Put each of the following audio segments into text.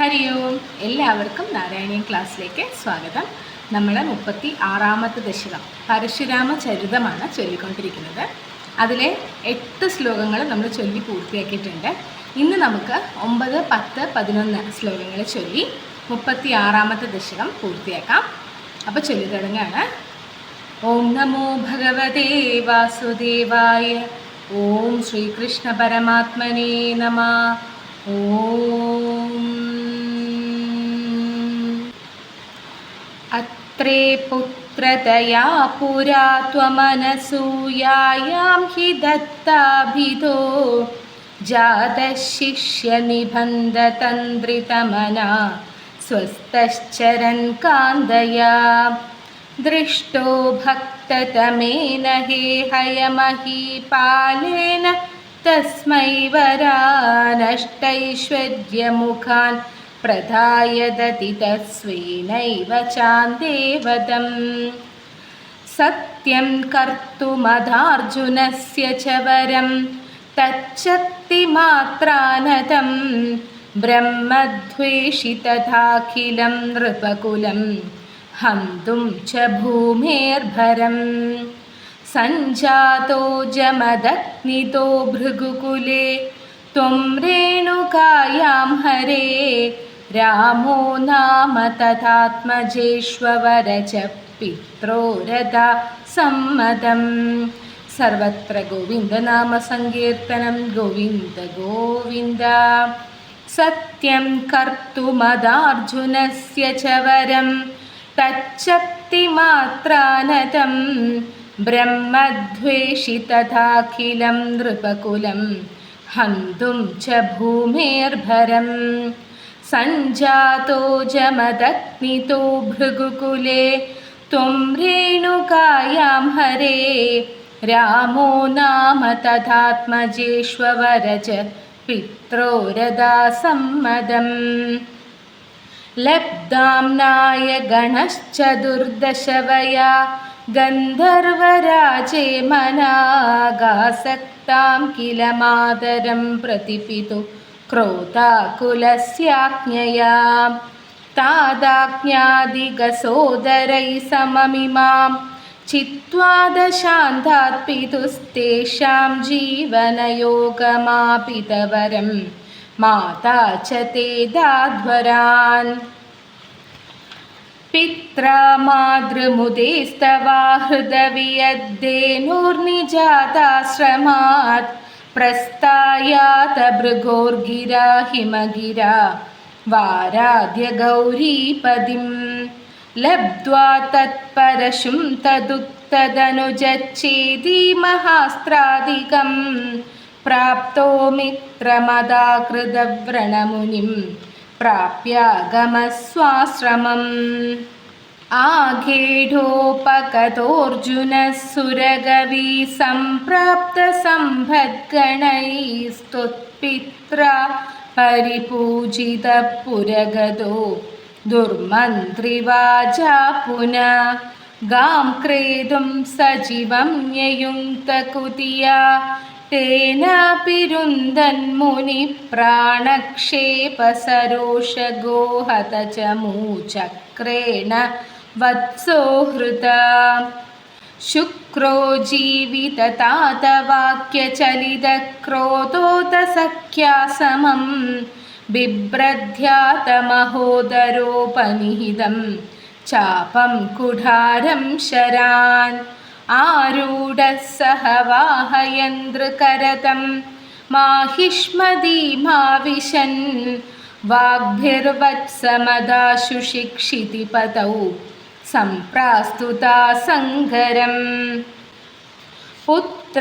ഹരി ഓം എല്ലാവർക്കും നാരായണീയൻ ക്ലാസ്സിലേക്ക് സ്വാഗതം. നമ്മൾ മുപ്പത്തി ആറാമത്തെ ദശകം പരശുരാമ ചരിതമാണ് ചൊല്ലിക്കൊണ്ടിരിക്കുന്നത്. അതിലെ എട്ട് ശ്ലോകങ്ങൾ നമ്മൾ ചൊല്ലി പൂർത്തിയാക്കിയിട്ടുണ്ട്. ഇന്ന് നമുക്ക് ഒമ്പത് പത്ത് പതിനൊന്ന് ശ്ലോകങ്ങൾ ചൊല്ലി മുപ്പത്തി ആറാമത്തെ ദശകം പൂർത്തിയാക്കാം. അപ്പോൾ ചൊല്ലി തുടങ്ങുകയാണ് ഓം നമോ ഭഗവതേ വാസുദേവായ ഓം ശ്രീകൃഷ്ണ പരമാത്മനേ നമ ഓം पुत्रे पुत्रतया पुरा त्वमनसूयायां हि दत्ताभिधो जातशिष्यनिबन्धतन्द्रितमना स्वस्तश्चरन् कान्दया दृष्टो भक्ततमेन हे हयमहीपालेन तस्मै वरानष्टैश्वर्यमुखान् प्रदाय दति तत्स्वेनैव चान्देवदम् सत्यं कर्तुमदार्जुनस्य च वरं तच्छक्तिमात्रानतं ब्रह्मद्वेषि तथाखिलं नृपकुलं हन्तुं च भूमेर्भरम् सञ्जातो जमदग्नितो भृगुकुले त्वं रेणुकायां हरे रामो नाम तथात्मजेष्ववर च पित्रोरदा सम्मतं सर्वत्र गोविन्दनामसङ्कीर्तनं गोविन्द गोविन्द। सत्यं कर्तुमदार्जुनस्य च वरं। तच्छक्तिमात्रानतं ब्रह्मद्वेषि तथाखिलं नृपकुलं हन्तुं च भूमेर्भरम् सञ्जातो जमदग्नितो भृगुकुले त्वं रेणुकायां हरे रामो नाम तथात्मजेष्ववर च पित्रोरदा सम्मदम् लब्धाम्नाय गणश्च दुर्दशवया गन्धर्वराजे मनागासक्तां किल मातरं प्रतिपितु क्रोधाकुलस्याज्ञया। तादाज्ञादिगसोदरैः सममिमां चित्वा दशान्तात् पितुस्तेषां जीवनयोगमापितवरं माता च ते दाध्वरान्। पित्रा मातृमुदेस्तवा हृदवियद्देनोर्निजाताश्रमात् പ്രസ്ഥായാത ഭൃഗോർഗിരാ ഹിമഗിര വാരാദ്യ ഗൗരീപതിം. ലബ്ധ്വാ തത്പരശും തദുക്തദനുജേതി മഹാസ്ത്രാധികം. പ്രാപ്തോ മിത്രമദാകൃതവ്രണമുനിം പ്രാപ്യാഗമസ്വാശ്രമം. सुरगवी सम्प्राप्तसम्भद्गणैस्तुत्पित्रा परिपूजितः पुरगतो दुर्मन्त्रिवाजा पुनः गां क्रेतुं सजीवं ययुङ्क्तकुतिया तेनापि रुन्दन्मुनिप्राणक्षेपसरोषगोहत च वत्सो हृता शुक्रो जीविततातवाक्यचलितक्रोधोतसख्या समं बिभ्रध्यातमहोदरोपनिहितं चापं कुठारं शरान्। आरूढः सह वाहयन्द्रकरतं माहिष्मदीमाविशन्। वाग्भिर्वत्समदाशु शिक्षितिपतौ सम्प्रास्तुता सङ्गरम् पुत्राणामयुतेन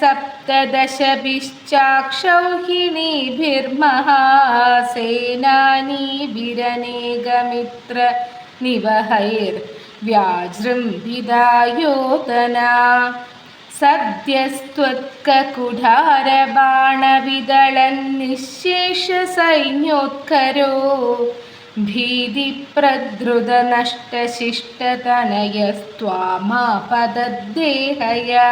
सप्तदशभिश्चाक्षौहिणीभिर्महासेनानीभिरनेगमित्र निवहैर्व्याजृम्भिदायोतना सद्यस्त्वत्ककुठारबाणविदळन्निःशेषसैन्योत्करो भीदिप्रधृतनष्टशिष्टतनयस्त्वामापदद्देहया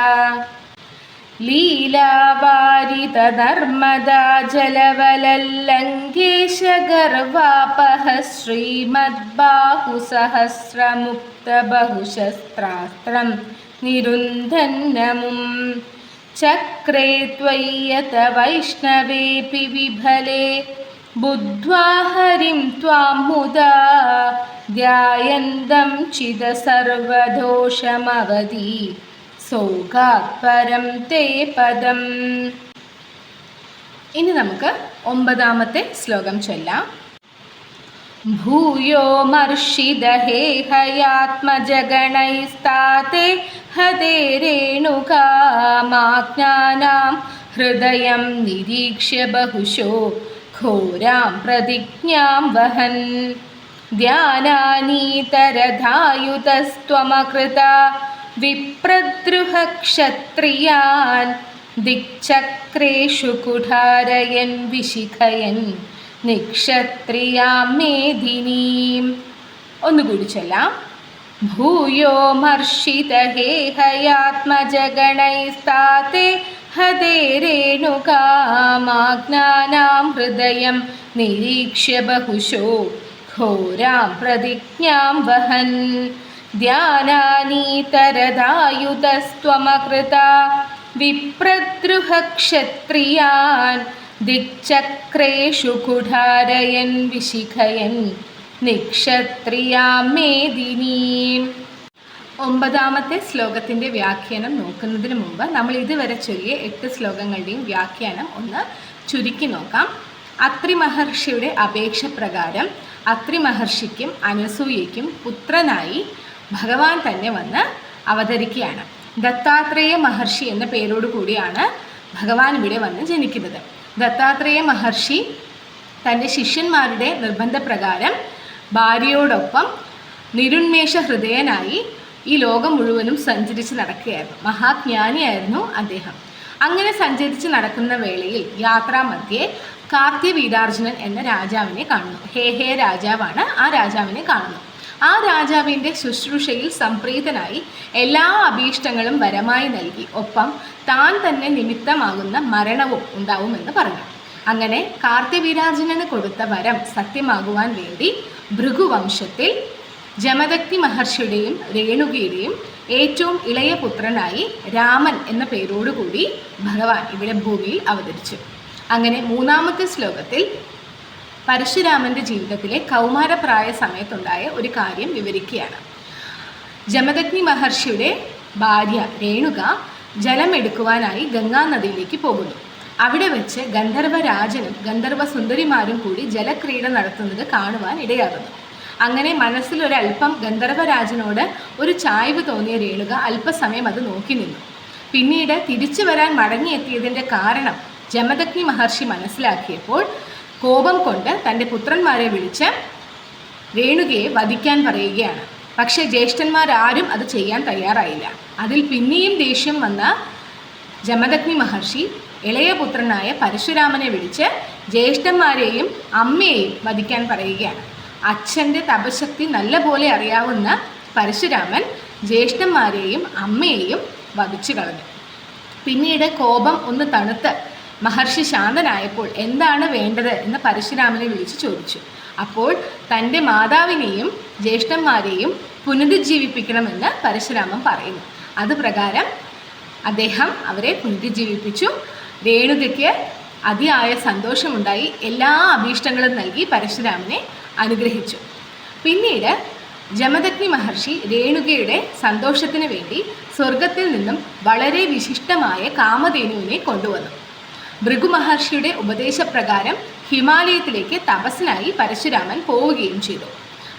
लीलावारितनर्मदा जलवलल्लङ्गेशगर्वापः श्रीमद्बाहुसहस्रमुक्तबहुशस्त्रास्त्रं निरुन्धन्यमुं चक्रे त्वय्यत वैष्णवेऽपि विफले ബുദ്ധ്വാ ഹരിം ത്വാമുദ ധ്യായന്തം ചിത സർവദോഷമവധി സൗകാത്പരം തേ പദം ഇനി നമുക്ക് ഒമ്പതാമത്തെ ശ്ലോകം ചൊല്ലാം. ഭൂയോ മർഷിദഹേ ഹയാത്മജഗണൈസ്താത്തെ ഹതേരേണുകാമാജ്ഞാനാം ഹൃദയം നിരീക്ഷ്യ ബഹുശോ ഘോരാം പ്രതിജ്ഞാം വഹൻ. ധ്യാനാനീതരധായുതസ്ത്വമകൃത വിപ്രദ്രുഹക്ഷത്രിയാൻ ദിക്ചക്രേഷു കുഠാരയൻ വിശിഖയൻ നിക്ഷത്രിയാം മേദിനീം ഒന്നുകൂടി ചൊല്ലാം. ഭൂയോ മർഷിതഹേഹയാത്മജഗണൈസ്താത്തെ ഹതേ രേണുകാമാജ്ഞാനാം ഹൃദയം നിരീക്ഷ്യ ബഹുശോ. ഘോരാം പ്രതിജ്ഞാം വഹൻ. ധ്യാനാനീതരദായുതസ്ത്വമകൃത വിപ്രദ്രുഹക്ഷത്രിയാൻ ദിക്ചക്രേഷു കുഠാരയൻ വിശിഖയൻ. നിക്ഷത്രിയാം മേദിനീം. ഒമ്പതാമത്തെ ശ്ലോകത്തിന്റെ വ്യാഖ്യാനം നോക്കുന്നതിന് മുമ്പ് നമ്മൾ ഇതുവരെ ചൊല്ലിയ എട്ട് ശ്ലോകങ്ങളുടെയും വ്യാഖ്യാനം ഒന്ന് ചുരുക്കി നോക്കാം. അത്രി മഹർഷിയുടെ അപേക്ഷ പ്രകാരം അത്രി മഹർഷിക്കും അനസൂയയ്ക്കും പുത്രനായി ഭഗവാൻ തന്നെ വന്ന് അവതരിക്കുകയാണ്. ദത്താത്രേയ മഹർഷി എന്ന പേരോട് കൂടിയാണ് ഭഗവാൻ ഇവിടെ വന്ന് ജനിക്കുന്നത്. ദത്താത്രേയ മഹർഷി തന്റെ ശിഷ്യന്മാരുടെ നിർബന്ധപ്രകാരം ഭാര്യയോടൊപ്പം നിരുന്മേഷ ഹൃദയനായി ഈ ലോകം മുഴുവനും സഞ്ചരിച്ച് നടക്കുകയായിരുന്നു. മഹാജ്ഞാനിയായിരുന്നു അദ്ദേഹം. അങ്ങനെ സഞ്ചരിച്ച് നടക്കുന്ന വേളയിൽ യാത്രാമധ്യേ കാർത്തിവീരാർജുനൻ എന്ന രാജാവിനെ കാണുന്നു. ഹേ ഹേ രാജാവാണ് ആ രാജാവിനെ കാണുന്നു ആ രാജാവിന്റെ ശുശ്രൂഷയിൽ സംപ്രീതനായി എല്ലാ അഭീഷ്ടങ്ങളും വരമായി നൽകി. ഒപ്പം താൻ തന്നെ നിമിത്തമാകുന്ന മരണവും ഉണ്ടാവുമെന്ന് പറഞ്ഞു. അങ്ങനെ കാർത്തിവീരാർജുനന് കൊടുത്ത വരം സത്യമാകുവാൻ വേണ്ടി ഭൃഗുവംശത്തിൽ ജമദഗ്നി മഹർഷിയുടെയും രേണുകയുടെയും ഏറ്റവും ഇളയ പുത്രനായി രാമൻ എന്ന പേരോടുകൂടി ഭഗവാൻ ഇവിടെ ഭൂമിയിൽ അവതരിച്ചു. അങ്ങനെ മൂന്നാമത്തെ ശ്ലോകത്തിൽ പരശുരാമന്റെ ജീവിതത്തിലെ കൗമാരപ്രായ സമയത്തുണ്ടായ ഒരു കാര്യം വിവരിക്കുകയാണ്. ജമദഗ്നി മഹർഷിയുടെ ഭാര്യ രേണുക ജലമെടുക്കുവാനായി ഗംഗാനദിയിലേക്ക് പോകുന്നു. അവിടെ വെച്ച് ഗന്ധർവ രാജനും ഗന്ധർവ സുന്ദരിമാരും കൂടി ജലക്രീഡ നടത്തുന്നത് കാണുവാൻ ഇടയാകുന്നു. അങ്ങനെ മനസ്സിലൊരല്പം ഗന്ധർവരാജനോട് ഒരു ചായ്വ് തോന്നിയ രേണുക അല്പസമയം അത് നോക്കി നിന്നു. പിന്നീട് തിരിച്ചു വരാൻ മടങ്ങിയെത്തിയതിന്റെ കാരണം ജമദഗ്നി മഹർഷി മനസ്സിലാക്കിയപ്പോൾ കോപം കൊണ്ട് തന്റെ പുത്രന്മാരെ വിളിച്ച് രേണുകയെ വധിക്കാൻ പറയുകയാണ്. പക്ഷേ ജ്യേഷ്ഠന്മാരാരും അത് ചെയ്യാൻ തയ്യാറായില്ല. അതിൽ പിന്നെയും ദേഷ്യം വന്ന ജമദഗ്നി മഹർഷി ഇളയ പുത്രനായ പരശുരാമനെ വിളിച്ച് ജ്യേഷ്ഠന്മാരെയും അമ്മയെയും വധിക്കാൻ പറയുകയാണ്. അച്ഛന്റെ തപശക്തി നല്ലപോലെ അറിയാവുന്ന പരശുരാമൻ ജ്യേഷ്ഠന്മാരെയും അമ്മയെയും വധിച്ചു കളഞ്ഞു. പിന്നീട് കോപം ഒന്ന് തണുത്ത് മഹർഷി ശാന്തനായപ്പോൾ എന്താണ് വേണ്ടത് എന്ന് പരശുരാമനെ വിളിച്ചു ചോദിച്ചു. അപ്പോൾ തന്റെ മാതാവിനെയും ജ്യേഷ്ഠന്മാരെയും പുനരുജ്ജീവിപ്പിക്കണമെന്ന് പരശുരാമൻ പറയുന്നു. അത് പ്രകാരം അദ്ദേഹം അവരെ പുനരുജ്ജീവിപ്പിച്ചു. രേണുകയ്ക്ക് അതിയായ സന്തോഷമുണ്ടായി. എല്ലാ അഭീഷ്ടങ്ങളും നൽകി പരശുരാമനെ അനുഗ്രഹിച്ചു. പിന്നീട് ജമദഗ്നി മഹർഷി രേണുകയുടെ സന്തോഷത്തിന് വേണ്ടി സ്വർഗത്തിൽ നിന്നും വളരെ വിശിഷ്ടമായ കാമധേനുവിനെ കൊണ്ടുവന്നു. ഭൃഗു മഹർഷിയുടെ ഉപദേശപ്രകാരം ഹിമാലയത്തിലേക്ക് തപസ്സിനായി പരശുരാമൻ പോവുകയും ചെയ്തു.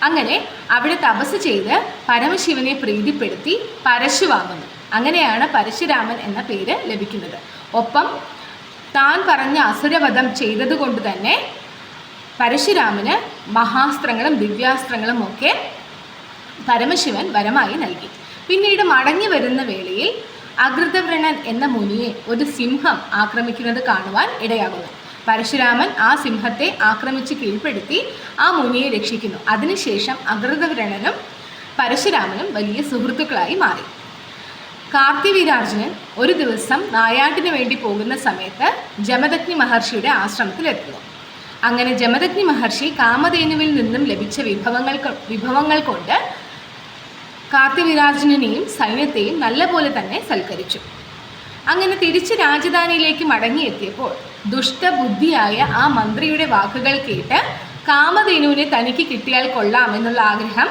അങ്ങനെ അവിടെ തപസ് ചെയ്ത് പരമശിവനെ പ്രീതിപ്പെടുത്തി പരശു വാങ്ങുന്നു. അങ്ങനെയാണ് പരശുരാമൻ എന്ന പേര് ലഭിക്കുന്നത്. ഒപ്പം താൻ പറഞ്ഞ അസുരവധം ചെയ്തതുകൊണ്ട് തന്നെ പരശുരാമന് മഹാസ്ത്രങ്ങളും ദിവ്യാസ്ത്രങ്ങളും ഒക്കെ പരമശിവൻ വരമായി നൽകി. പിന്നീട് മടങ്ങി വരുന്ന വേളയിൽ അകൃതവ്രണൻ എന്ന മുനിയെ ഒരു സിംഹം ആക്രമിക്കുന്നത് കാണുവാൻ ഇടയാകുന്നു. പരശുരാമൻ ആ സിംഹത്തെ ആക്രമിച്ച് കീഴ്പ്പെടുത്തി ആ മുനിയെ രക്ഷിക്കുന്നു. അതിനുശേഷം അകൃതവ്രണനും പരശുരാമനും വലിയ സുഹൃത്തുക്കളായി മാറി. കാർത്തിവീരാർജുനൻ ഒരു ദിവസം നായാട്ടിന് വേണ്ടി പോകുന്ന സമയത്ത് ജമദഗ്നി മഹർഷിയുടെ ആശ്രമത്തിലെത്തുന്നു. അങ്ങനെ ജമദഗ്നി മഹർഷി കാമധേനുവിൽ നിന്നും ലഭിച്ച വിഭവങ്ങൾ വിഭവങ്ങൾ കൊണ്ട് കാർത്തിവിരാജനെയും സൈന്യത്തെയും നല്ലപോലെ തന്നെ സൽക്കരിച്ചു. അങ്ങനെ തിരിച്ച് രാജധാനിയിലേക്ക് മടങ്ങിയെത്തിയപ്പോൾ ദുഷ്ടബുദ്ധിയായ ആ മന്ത്രിയുടെ വാക്കുകൾ കേട്ട് കാമധേനുവിനെ തനിക്ക് കിട്ടിയാൽ കൊള്ളാം എന്നുള്ള ആഗ്രഹം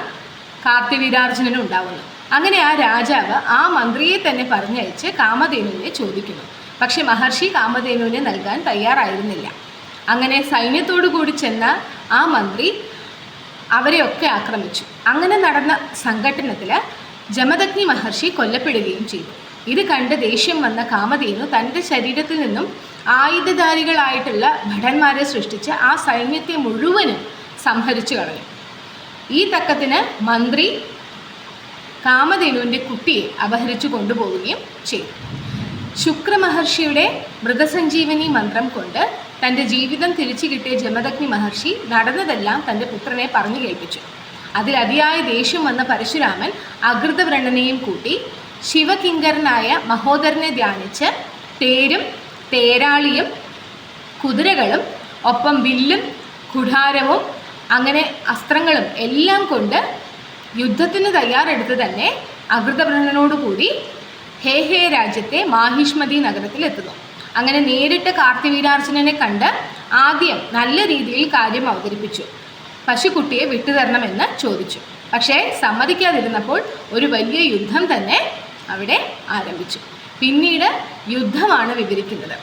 കാർത്തിവീരാർജുനന് ഉണ്ടാവുന്നു. അങ്ങനെ ആ രാജാവ് ആ മന്ത്രിയെ തന്നെ പറഞ്ഞയച്ച് കാമധേനുവിനെ ചോദിക്കുന്നു. പക്ഷെ മഹർഷി കാമധേനുവിനെ നൽകാൻ തയ്യാറായിരുന്നില്ല. അങ്ങനെ സൈന്യത്തോടു കൂടി ചെന്ന ആ മന്ത്രി അവരെയൊക്കെ ആക്രമിച്ചു. അങ്ങനെ നടന്ന സംഘട്ടനത്തിൽ ജമദഗ്നി മഹർഷി കൊല്ലപ്പെടുകയും ചെയ്തു. ഇത് കണ്ട് ദേഷ്യം വന്ന കാമധേനു തന്റെ ശരീരത്തിൽ നിന്നും ആയുധധാരികളായിട്ടുള്ള ഭടന്മാരെ സൃഷ്ടിച്ച് ആ സൈന്യത്തെ മുഴുവനും സംഹരിച്ചു കളഞ്ഞു. ഈ തക്കത്തിന് മന്ത്രി കാമധേനുവിന്റെ കുട്ടിയെ അപഹരിച്ചു കൊണ്ടുപോവുകയും ചെയ്തു. ശുക്രമഹർഷിയുടെ മൃതസഞ്ജീവനി മന്ത്രം കൊണ്ട് തന്റെ ജീവിതം തിരിച്ചു കിട്ടിയ ജമദഗ്നി മഹർഷി നടന്നതെല്ലാം തന്റെ പുത്രനെ പറഞ്ഞു കേൾപ്പിച്ചു. അതിൽ അതിയായ ദേഷ്യം വന്ന പരശുരാമൻ അകൃതവ്രണനെയും കൂട്ടി ശിവകിങ്കരനായ മഹോദരനെ ധ്യാനിച്ച് തേരും തേരാളിയും കുതിരകളും ഒപ്പം വില്ലും കുഠാരവും അങ്ങനെ അസ്ത്രങ്ങളും എല്ലാം കൊണ്ട് യുദ്ധത്തിന് തയ്യാറെടുത്ത് തന്നെ അകൃതവ്രണനോടുകൂടി ഹേ ഹേ രാജ്യത്തെ മാഹിഷ്മതി നഗരത്തിലെത്തുന്നു. അങ്ങനെ നേരിട്ട് കാർത്തിവീരാർജുനനെ കണ്ട് ആദ്യം നല്ല രീതിയിൽ കാര്യം അവതരിപ്പിച്ചു. പശുക്കുട്ടിയെ വിട്ടുതരണമെന്ന് ചോദിച്ചു. പക്ഷേ സമ്മതിക്കാതിരുന്നപ്പോൾ ഒരു വലിയ യുദ്ധം തന്നെ അവിടെ ആരംഭിച്ചു. പിന്നീട് യുദ്ധമാണ് വിവരിക്കുന്നത്.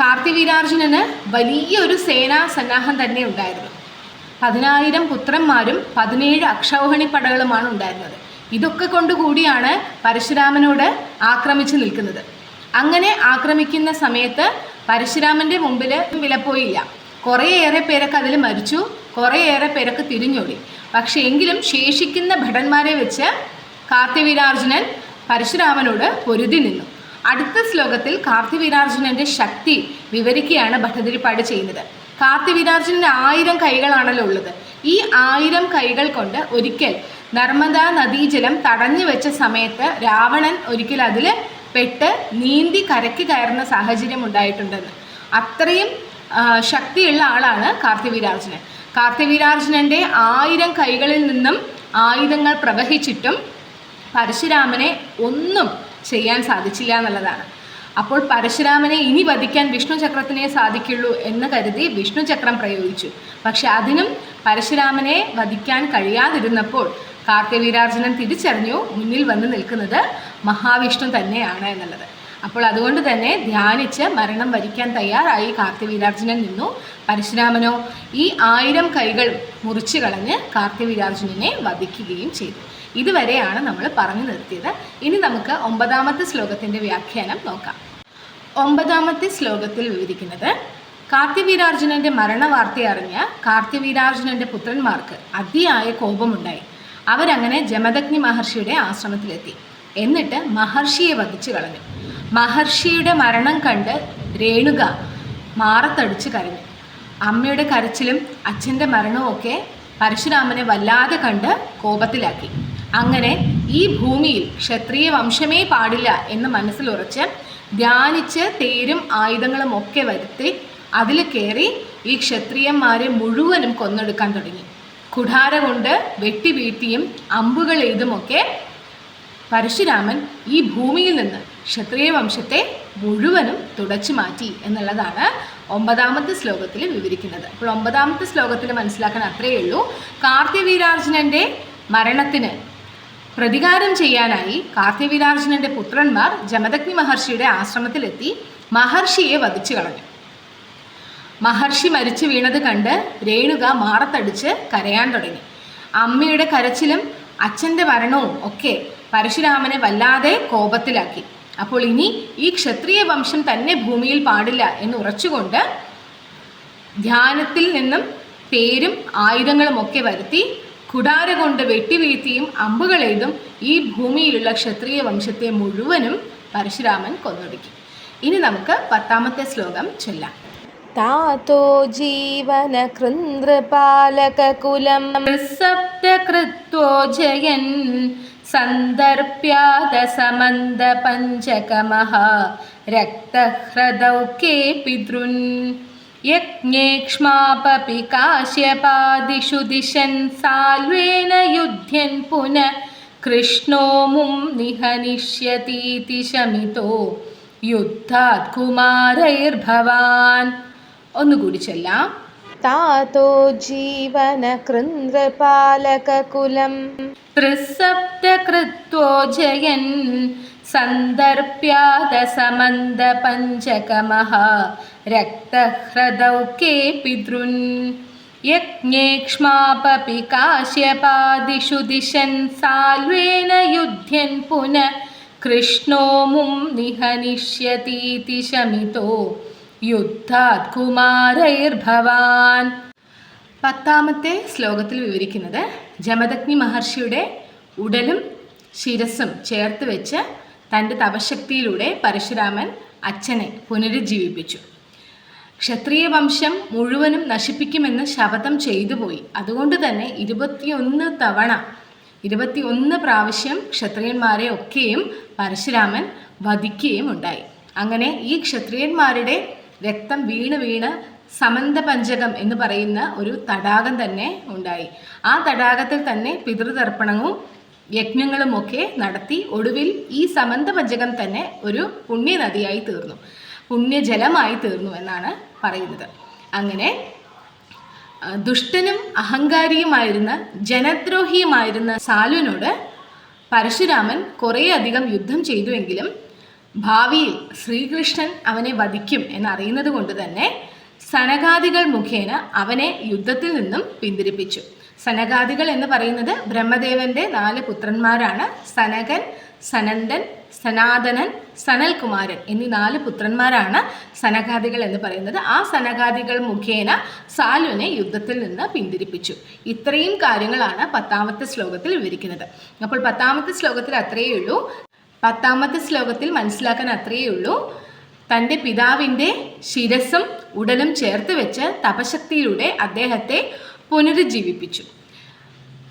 കാർത്തിവീരാർജുനന് വലിയൊരു സേനാ സന്നാഹം തന്നെ ഉണ്ടായിരുന്നു. പതിനായിരം പുത്രന്മാരും പതിനേഴ് അക്ഷൗഹണി പടകളുമാണ് ഉണ്ടായിരുന്നത്. ഇതൊക്കെ കൊണ്ടുകൂടിയാണ് പരശുരാമനോട് ആക്രമിച്ചു നിൽക്കുന്നത്. അങ്ങനെ ആക്രമിക്കുന്ന സമയത്ത് പരശുരാമന്റെ മുമ്പിൽ വിലപ്പോയില്ല. കുറേയേറെ പേരൊക്കെ അതിൽ മരിച്ചു. കുറേയേറെ പേരൊക്കെ തിരിഞ്ഞോടി. പക്ഷേ എങ്കിലും ശേഷിക്കുന്ന ഭടന്മാരെ വെച്ച് കാർത്തിവീരാർജുനൻ പരശുരാമനോട് പൊരുതി നിന്നു. അടുത്ത ശ്ലോകത്തിൽ കാർത്തിവീരാർജുനന്റെ ശക്തി വിവരിക്കുകയാണ് ഭട്ടതിരിപ്പാട് ചെയ്യുന്നത്. കാർത്തിവീരാർജുനന്റെ ആയിരം കൈകളാണല്ലോ ഉള്ളത്. ഈ ആയിരം കൈകൾ കൊണ്ട് ഒരിക്കൽ നർമ്മദാ നദീജലം തടഞ്ഞു വെച്ച സമയത്ത് രാവണൻ ഒരിക്കൽ അതിൽ പെട്ട് നീന്തി കരയ്ക്ക് കയറുന്ന സാഹചര്യം ഉണ്ടായിട്ടുണ്ടെന്ന്. അത്രയും ശക്തിയുള്ള ആളാണ് കാർത്തിവീരാർജുനൻ. കാർത്തിവീരാർജുനന്റെ ആയിരം കൈകളിൽ നിന്നും ആയുധങ്ങൾ പ്രവഹിച്ചിട്ടും പരശുരാമനെ ഒന്നും ചെയ്യാൻ സാധിച്ചില്ല എന്നുള്ളതാണ്. അപ്പോൾ പരശുരാമനെ ഇനി വധിക്കാൻ വിഷ്ണു ചക്രത്തിനെ സാധിക്കുള്ളൂ എന്ന് കരുതി വിഷ്ണു ചക്രം പ്രയോഗിച്ചു. പക്ഷെ അതിനും പരശുരാമനെ വധിക്കാൻ കഴിയാതിരുന്നപ്പോൾ കാർത്തിവീരാർജുനൻ തിരിച്ചറിഞ്ഞു മുന്നിൽ വന്ന് നിൽക്കുന്നത് മഹാവിഷ്ണു തന്നെയാണ് എന്നുള്ളത്. അപ്പോൾ അതുകൊണ്ട് തന്നെ ധ്യാനിച്ച് മരണം വരിക്കാൻ തയ്യാറായി കാർത്തിവീരാർജുനൻ നിന്നു. പരശുരാമനോ ഈ ആയിരം കൈകൾ മുറിച്ചു കളഞ്ഞ് കാർത്തിവീരാർജുനനെ വധിക്കുകയും ചെയ്തു. ഇതുവരെയാണ് നമ്മൾ പറഞ്ഞു നിർത്തിയത്. ഇനി നമുക്ക് ഒമ്പതാമത്തെ ശ്ലോകത്തിന്റെ വ്യാഖ്യാനം നോക്കാം. ഒമ്പതാമത്തെ ശ്ലോകത്തിൽ വിവരിക്കുന്നത് കാർത്തിവീരാർജുനന്റെ മരണവാർത്ത വാർത്തയറിഞ്ഞ കാർത്തിവീരാർജുനന്റെ പുത്രന്മാർക്ക് അതിയായ കോപമുണ്ടായി. അവരങ്ങനെ ജമദഗ്നി മഹർഷിയുടെ ആശ്രമത്തിലെത്തി. എന്നിട്ട് മഹർഷിയെ വധിച്ചു കളഞ്ഞു. മഹർഷിയുടെ മരണം കണ്ട് രേണുക മാറത്തടിച്ച് കരഞ്ഞു. അമ്മയുടെ കരച്ചിലും അച്ഛന്റെ മരണവും ഒക്കെ പരശുരാമനെ വല്ലാതെ കണ്ട് കോപത്തിലാക്കി. അങ്ങനെ ഈ ഭൂമിയിൽ ക്ഷത്രിയ വംശമേ പാടില്ല എന്ന് മനസ്സിലുറച്ച് ധ്യാനിച്ച് തേരും ആയുധങ്ങളും ഒക്കെ വരുത്തി അതിൽ കയറി ഈ ക്ഷത്രിയന്മാരെ മുഴുവനും കൊന്നെടുക്കാൻ തുടങ്ങി. കുഠാര കൊണ്ട് വെട്ടി വീഴ്ത്തിയും അമ്പുകൾ എഴുതുമൊക്കെ പരശുരാമൻ ഈ ഭൂമിയിൽ നിന്ന് ക്ഷത്രിയ വംശത്തെ മുഴുവനും തുടച്ചു മാറ്റി എന്നുള്ളതാണ് ഒമ്പതാമത്തെ ശ്ലോകത്തിൽ വിവരിക്കുന്നത്. അപ്പോൾ ഒമ്പതാമത്തെ ശ്ലോകത്തിൽ മനസ്സിലാക്കാൻ അത്രയേ ഉള്ളൂ. കാർത്തിവീരാർജുനന്റെ മരണത്തിന് പ്രതികാരം ചെയ്യാനായി കാർത്തിവീരാർജുനന്റെ പുത്രന്മാർ ജമദഗ്നി മഹർഷിയുടെ ആശ്രമത്തിലെത്തി മഹർഷിയെ വധിച്ചു കളഞ്ഞു. മഹർഷി മരിച്ചു വീണത് കണ്ട് രേണുക മാറത്തടിച്ച് കരയാൻ തുടങ്ങി. അമ്മയുടെ കരച്ചിലും അച്ഛന്റെ മരണവും ഒക്കെ പരശുരാമനെ വല്ലാതെ കോപത്തിലാക്കി. അപ്പോൾ ഇനി ഈ ക്ഷത്രിയ വംശം തന്നെ ഭൂമിയിൽ പാടില്ല എന്ന് ഉറച്ചുകൊണ്ട് ധ്യാനത്തിൽ നിന്നും പേരും ആയുധങ്ങളും ഒക്കെ വരുത്തി കുടാര കൊണ്ട് വെട്ടിവീഴ്ത്തിയും അമ്പുകളെയ്തും ഈ ഭൂമിയിലുള്ള ക്ഷത്രിയ വംശത്തെ മുഴുവനും പരശുരാമൻ കൊന്നൊടുക്കി. ഇനി നമുക്ക് പത്താമത്തെ ശ്ലോകം ചൊല്ലാം. താതോ ജീവന കൃന്തൃപാലകുലം സപ്തകൃത്വോ ജയൻ സന്ദർപ്യാത സമന്ത പഞ്ചകമഹ രക്തഹ്രദൗക്കേ പിതൃൻ. യജ്ഞേക്ഷ്മാപി കാശ്യപാദിഷു ദിശൻ സാൽവേന യുദ്ധ്യൻ പുന കൃഷ്ണോ മും നിഹനിഷ്യതീതി ശമിതോ. യുദ്ധാത് കുമാരൈർഭവാൻ ഒന്നുകൂടി ചൊല്ലാം. താതോ ജീവനകൃന്ദ്രപാലകകുലം ത്രിസപ്തകൃത്വോ ജയൻ സന്ദർപ്യാദസമന്ദപഞ്ചകമഃ രക്തഹ്രദൗക്കെ പിതൃൻ. യജ്ഞേക്ഷ്മാപി കാശ്യപാദിഷു ദിശൻ സാൽവേന യുദ്ധ്യൻ പുന കൃഷ്ണോ മും നിഹനിഷ്യതീതി ശമിതോ. യുദ്ധാത് കുമാരൈർഭവാൻ പത്താമത്തെ ശ്ലോകത്തിൽ വിവരിക്കുന്നത് ജമദഗ്നി മഹർഷിയുടെ ഉടലും ശിരസും ചേർത്ത് വെച്ച് തന്റെ തപശക്തിയിലൂടെ പരശുരാമൻ അച്ഛനെ പുനരുജ്ജീവിപ്പിച്ചു. ക്ഷത്രിയ വംശം മുഴുവനും നശിപ്പിക്കുമെന്ന് ശപഥം ചെയ്തുപോയി അതുകൊണ്ട് തന്നെ ഇരുപത്തിയൊന്ന് തവണ ഇരുപത്തിയൊന്ന് പ്രാവശ്യം ക്ഷത്രിയന്മാരെ ഒക്കെയും പരശുരാമൻ വധിക്കുകയും ഉണ്ടായി. അങ്ങനെ ഈ ക്ഷത്രിയന്മാരുടെ രക്തം വീണ് വീണ് സമന്ത പഞ്ചകം എന്ന് പറയുന്ന ഒരു തടാകം തന്നെ ഉണ്ടായി. ആ തടാകത്തിൽ തന്നെ പിതൃതർപ്പണവും യജ്ഞങ്ങളുമൊക്കെ നടത്തി ഒടുവിൽ ഈ സമന്ത പഞ്ചകം തന്നെ ഒരു പുണ്യനദിയായി തീർന്നു. പുണ്യജലമായി തീർന്നു എന്നാണ് പറയുന്നത്. അങ്ങനെ ദുഷ്ടനും അഹങ്കാരിയുമായിരുന്ന ജനദ്രോഹിയുമായിരുന്ന സാലുവിനോട് പരശുരാമൻ കുറേയധികം യുദ്ധം ചെയ്തുവെങ്കിലും ഭാവിയിൽ ശ്രീകൃഷ്ണൻ അവനെ വധിക്കും എന്നറിയുന്നത് കൊണ്ട് തന്നെ സനകാദികൾ മുഖേന അവനെ യുദ്ധത്തിൽ നിന്നും പിന്തിരിപ്പിച്ചു. സനകാദികൾ എന്ന് പറയുന്നത് ബ്രഹ്മദേവന്റെ നാല് പുത്രന്മാരാണ്. സനകൻ സനന്ദൻ സനാതനൻ സനൽകുമാരൻ എന്നീ നാല് പുത്രന്മാരാണ് സനകാദികൾ എന്ന് പറയുന്നത്. ആ സനകാദികൾ മുഖേന സാലുവിനെ യുദ്ധത്തിൽ നിന്ന് പിന്തിരിപ്പിച്ചു. ഇത്രയും കാര്യങ്ങളാണ് പത്താമത്തെ ശ്ലോകത്തിൽ വിവരിക്കുന്നത്. അപ്പോൾ പത്താമത്തെ ശ്ലോകത്തിൽ അത്രയേ ഉള്ളൂ. പത്താമത്തെ ശ്ലോകത്തിൽ മനസ്സിലാക്കാൻ അത്രയേ ഉള്ളൂ. തന്റെ പിതാവിന്റെ ശിരസും ഉടലും ചേർത്ത് വെച്ച് തപശക്തിയിലൂടെ അദ്ദേഹത്തെ പുനരുജ്ജീവിപ്പിച്ചു.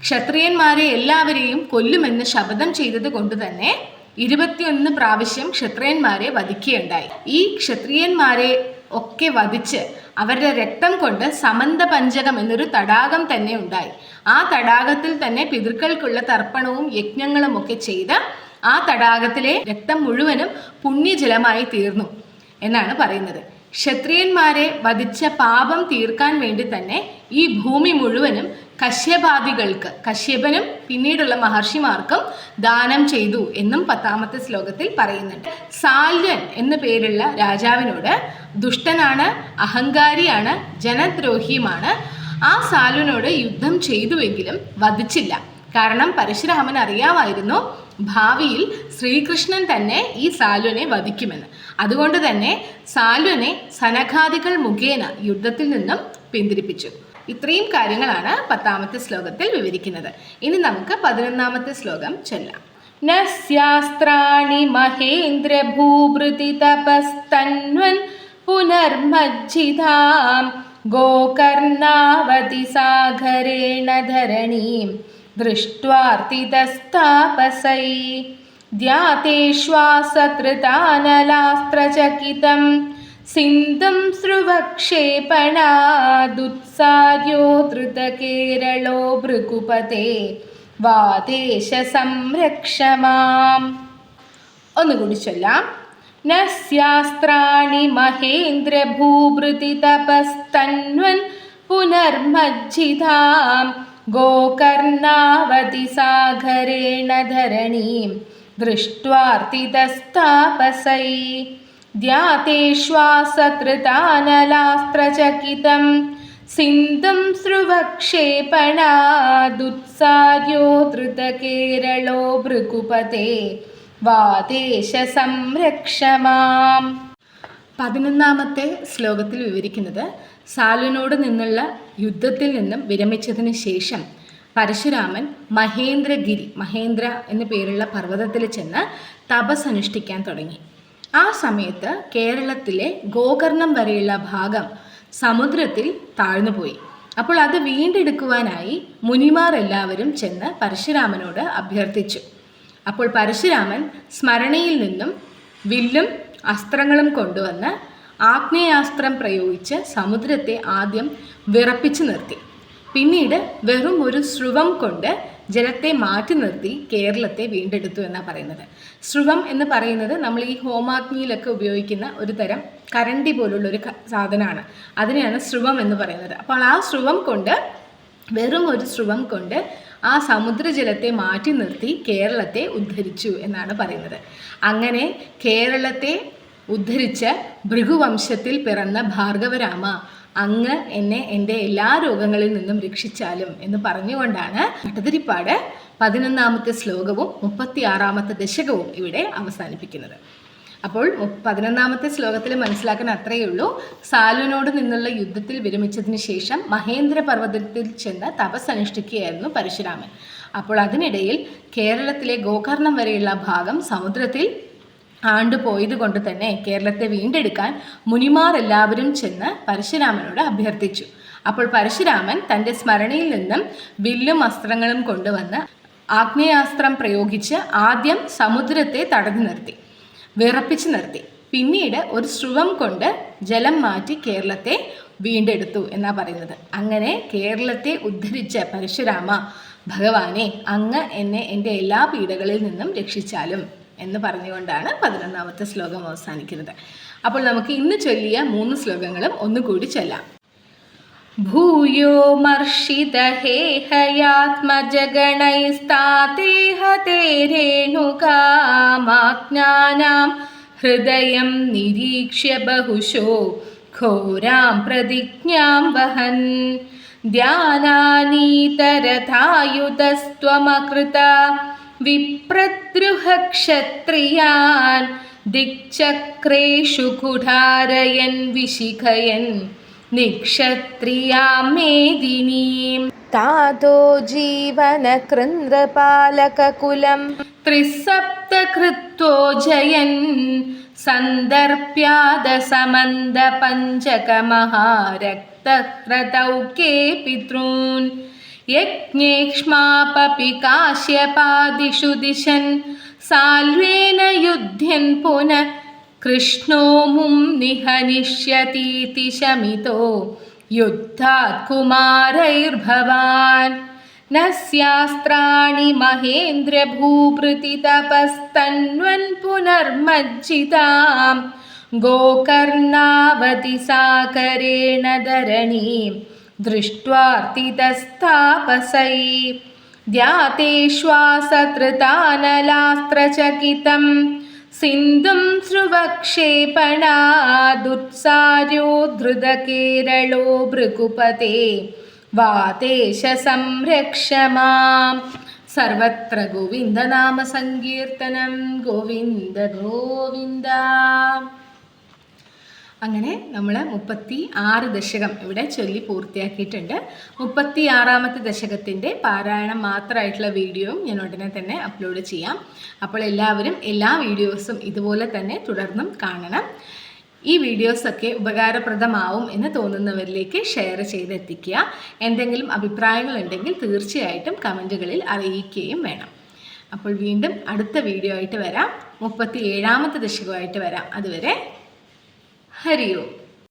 ക്ഷത്രിയന്മാരെ എല്ലാവരെയും കൊല്ലുമെന്ന് ശപഥം ചെയ്തത് കൊണ്ട് തന്നെ ഇരുപത്തിയൊന്ന് പ്രാവശ്യം ക്ഷത്രിയന്മാരെ വധിക്കുകയുണ്ടായി. ഈ ക്ഷത്രിയന്മാരെ ഒക്കെ വധിച്ച് അവരുടെ രക്തം കൊണ്ട് സമന്ത പഞ്ചകം എന്നൊരു തടാകം തന്നെ ഉണ്ടായി. ആ തടാകത്തിൽ തന്നെ പിതൃക്കൾക്കുള്ള തർപ്പണവും യജ്ഞങ്ങളും ഒക്കെ ചെയ്ത് ആ തടാകത്തിലെ രക്തം മുഴുവനും പുണ്യജലമായി തീർന്നു എന്നാണ് പറയുന്നത്. ക്ഷത്രിയന്മാരെ വധിച്ച പാപം തീർക്കാൻ വേണ്ടി തന്നെ ഈ ഭൂമി മുഴുവനും കശ്യപാദികൾക്ക് കശ്യപനും പിന്നീടുള്ള മഹർഷിമാർക്കും ദാനം ചെയ്തു എന്നും പത്താമത്തെ ശ്ലോകത്തിൽ പറയുന്നുണ്ട്. സാല്യൻ എന്നു പേരുള്ള രാജാവിനോട് ദുഷ്ടനാണ് അഹങ്കാരിയാണ് ജനദ്രോഹിയുമാണ്. ആ സാലുവിനോട് യുദ്ധം ചെയ്തുവെങ്കിലും വധിച്ചില്ല. കാരണം പരശുരാമൻ അറിയാമായിരുന്നു ഭാവിയിൽ ശ്രീകൃഷ്ണൻ തന്നെ ഈ സാലുവിനെ വധിക്കുമെന്ന്. അതുകൊണ്ട് തന്നെ സാലുവിനെ സനഘാദികൾ മുഖേന യുദ്ധത്തിൽ നിന്നും പിന്തിരിപ്പിച്ചു. ഇത്രയും കാര്യങ്ങളാണ് പത്താമത്തെ ശ്ലോകത്തിൽ വിവരിക്കുന്നത്. ഇനി നമുക്ക് പതിനൊന്നാമത്തെ ശ്ലോകം ചൊല്ലാം. മഹേന്ദ്രഭൂഭൃതി തപസ്തന്വൻ പുനർമജ്ജിതാം ഗോകർണാവതി സാഗരേണ ധരണീം ദൃഷ്ട്വാർത്തിതസ്താപസൈ ധ്യാതേശ്വാസതൃതാനലാസ്ത്രചകിതം സിന്ധും സ്രുവക്ഷേപണാദുത്സാര്യോ ധൃതകേരളോ ഭൃഗുപതേ വാദേശ സംരക്ഷമാം ഒന്നുകൂടി ചൊല്ലാം നസ്യാസ്ത്രാണി മഹേന്ദ്രഭൂഭൃതി തപസ്തന്വൻ പുനർമജ്ജിതാം। സാഗരേണ ധരണി ദൃഷ്ട്വാർത്തിതസ്താപസൈ ധ്യാതേശ്വാസതൃതാനലാസ്ത്രചകിതം സിന്ധും സ്രുവക്ഷേപണാദുത്സാര്യോ ധൃതകേരളോ ഭൃഗുപതേ വാദേശ സംരക്ഷമാം പതിനൊന്നാമത്തെ ശ്ലോകത്തിൽ വിവരിക്കുന്നത് സാലുവിനോട് നിന്നുള്ള യുദ്ധത്തിൽ നിന്നും വിരമിച്ചതിന് ശേഷം പരശുരാമൻ മഹേന്ദ്രഗിരി മഹേന്ദ്ര എന്ന പേരുള്ള പർവതത്തിൽ ചെന്ന് തപസ് അനുഷ്ഠിക്കാൻ തുടങ്ങി. ആ സമയത്ത് കേരളത്തിലെ ഗോകർണം വരെയുള്ള ഭാഗം സമുദ്രത്തിൽ താഴ്ന്നുപോയി അപ്പോൾ അത് വീണ്ടെടുക്കുവാനായി മുനിമാർ എല്ലാവരും ചെന്ന് പരശുരാമനോട് അഭ്യർത്ഥിച്ചു. അപ്പോൾ പരശുരാമൻ സ്മരണയിൽ നിന്നും വില്ലും അസ്ത്രങ്ങളും കൊണ്ടുവന്ന് ആഗ്നേയാസ്ത്രം പ്രയോഗിച്ച് സമുദ്രത്തെ ആദ്യം വിറപ്പിച്ചു നിർത്തി. പിന്നീട് വെറും ഒരു സ്രുവം കൊണ്ട് ജലത്തെ മാറ്റി നിർത്തി കേരളത്തെ വീണ്ടെടുത്തു എന്നാണ് പറയുന്നത്. സ്രുവം എന്ന് പറയുന്നത് നമ്മൾ ഈ ഹോമാഗ്നിയിലൊക്കെ ഉപയോഗിക്കുന്ന ഒരു തരം കരണ്ടി പോലുള്ള ഒരു സാധനമാണ്. അതിനെയാണ് സ്രുവം എന്ന് പറയുന്നത്. അപ്പോൾ ആ സ്രുവം കൊണ്ട് വെറും ഒരു സ്രുവം കൊണ്ട് ആ സമുദ്രജലത്തെ മാറ്റി നിർത്തി കേരളത്തെ ഉദ്ധരിച്ചു എന്നാണ് പറയുന്നത്. അങ്ങനെ കേരളത്തെ ഉദ്ധരിച്ച ഭൃഗുവംശത്തിൽ പിറന്ന ഭാർഗവരാമ അങ്ങ് എന്നെ എന്റെ എല്ലാ രോഗങ്ങളിൽ നിന്നും രക്ഷിച്ചാലും എന്ന് പറഞ്ഞുകൊണ്ടാണ് ഭട്ടതിരിപ്പാട് പതിനൊന്നാമത്തെ ശ്ലോകവും മുപ്പത്തിയാറാമത്തെ ദശകവും ഇവിടെ അവസാനിപ്പിക്കുന്നത്. അപ്പോൾ പതിനൊന്നാമത്തെ ശ്ലോകത്തിൽ മനസ്സിലാക്കാൻ അത്രയേ ഉള്ളൂ. സാലുവിനോട് നിന്നുള്ള യുദ്ധത്തിൽ വിരമിച്ചതിന് ശേഷം മഹേന്ദ്ര പർവതത്തിൽ ചെന്ന് തപസ് അനുഷ്ഠിക്കുകയായിരുന്നു പരശുരാമൻ. അപ്പോൾ അതിനിടയിൽ കേരളത്തിലെ ഗോകർണം വരെയുള്ള ഭാഗം സമുദ്രത്തിൽ ആണ്ടുപോയത് കൊണ്ട് തന്നെ കേരളത്തെ വീണ്ടെടുക്കാൻ മുനിമാർ എല്ലാവരും ചെന്ന് പരശുരാമനോട് അഭ്യർത്ഥിച്ചു. അപ്പോൾ പരശുരാമൻ തന്റെ സ്മരണയിൽ നിന്നും വില്ലും അസ്ത്രങ്ങളും കൊണ്ടുവന്ന് ആഗ്നേയാസ്ത്രം പ്രയോഗിച്ച് ആദ്യം സമുദ്രത്തെ തടഞ്ഞു നിർത്തി വിറപ്പിച്ചു നിർത്തി. പിന്നീട് ഒരു ശ്രുവം കൊണ്ട് ജലം മാറ്റി കേരളത്തെ വീണ്ടെടുത്തു എന്നാണ് പറയുന്നത്. അങ്ങനെ കേരളത്തെ ഉദ്ധരിച്ച പരശുരാമ ഭഗവാനെ അങ്ങ് എന്നെ എന്റെ എല്ലാ പീഡകളിൽ നിന്നും രക്ഷിച്ചാലും എന്ന് പറഞ്ഞുകൊണ്ടാണ് പതിനൊന്നാമത്തെ ശ്ലോകം അവസാനിക്കുന്നത്. അപ്പോൾ നമുക്ക് ഇന്ന് ചൊല്ലിയ മൂന്ന് ശ്ലോകങ്ങളും ഒന്നുകൂടി ചൊല്ലാം. ഭൂയോ മർഷിതഹേഹയാത്മജഗണൈസ്താതേഹ തേ രേണുകാമാജ്ഞാനാം ഹൃദയം നിരീക്ഷ്യ ബഹുശോ ഘോരാം പ്രതിജ്ഞാം വഹൻ. ധ്യാനാനീതരഥായുധസ്ത്വമകൃത വിപ്രദ്രുഹക്ഷത്രിയാൻ ദിക്ചക്രേഷു കുഠാരയൻ വിശിഖയൻ നിക്ഷത്രിയാമേദിനീം താതോ ജീവന കൃന്ദ്രപാലകകുലം. ത്രിസപ്തകൃത്വോ ജയൻ സന്ദർപ്യാത സമന്ത പഞ്ചകമഹാരക്തത്രതൗ കേ പിതॄൻ. യജ്ഞേക്ഷ്മാപി കാശ്യപാദിഷു ദിശൻ. സാൽവേന യുദ്ധ്യൻ പുനഃ കൃഷ്ണോ മും നിഹനിഷ്യതീതി ശമിതോ യുദ്ധാത് കുമാരൈർഭവാൻ. നസ്യാസ്ത്രാണി മഹേന്ദ്രഭൂഭൃതി തപസ്തന്വൻ പുനർമജ്ജിതാം. ഗോകർണാവതി സാകരേണ ധരണീം. दृष्ट्वार्तितस्तापसै द्याते श्वासकृतानलास्त्रचकितं सिन्धुं श्रुवक्षेपणादुत्सार्यो दृतकेरलो भृगुपते वातेश संरक्ष मां सर्वत्र गोविन्दनामसङ्कीर्तनं। गोविन्द गोविन्द। അങ്ങനെ നമ്മൾ മുപ്പത്തി ആറ് ദശകം ഇവിടെ ചൊല്ലി പൂർത്തിയാക്കിയിട്ടുണ്ട്. മുപ്പത്തി ആറാമത്തെ ദശകത്തിന്റെ പാരായണം മാത്രമായിട്ടുള്ള വീഡിയോയും ഞാൻ ഉടനെ തന്നെ അപ്ലോഡ് ചെയ്യാം. അപ്പോൾ എല്ലാവരും എല്ലാ വീഡിയോസും ഇതുപോലെ തന്നെ തുടർന്നും കാണണം. ഈ വീഡിയോസൊക്കെ ഉപകാരപ്രദമാവും എന്ന് തോന്നുന്നവരിലേക്ക് ഷെയർ ചെയ്തെത്തിക്കുക. എന്തെങ്കിലും അഭിപ്രായങ്ങളുണ്ടെങ്കിൽ തീർച്ചയായിട്ടും കമന്റുകളിൽ അറിയിക്കുകയും വേണം. അപ്പോൾ വീണ്ടും അടുത്ത വീഡിയോ ആയിട്ട് വരാം. മുപ്പത്തി ഏഴാമത്തെ ദശകമായിട്ട് വരാം. അതുവരെ ഹരി ഓം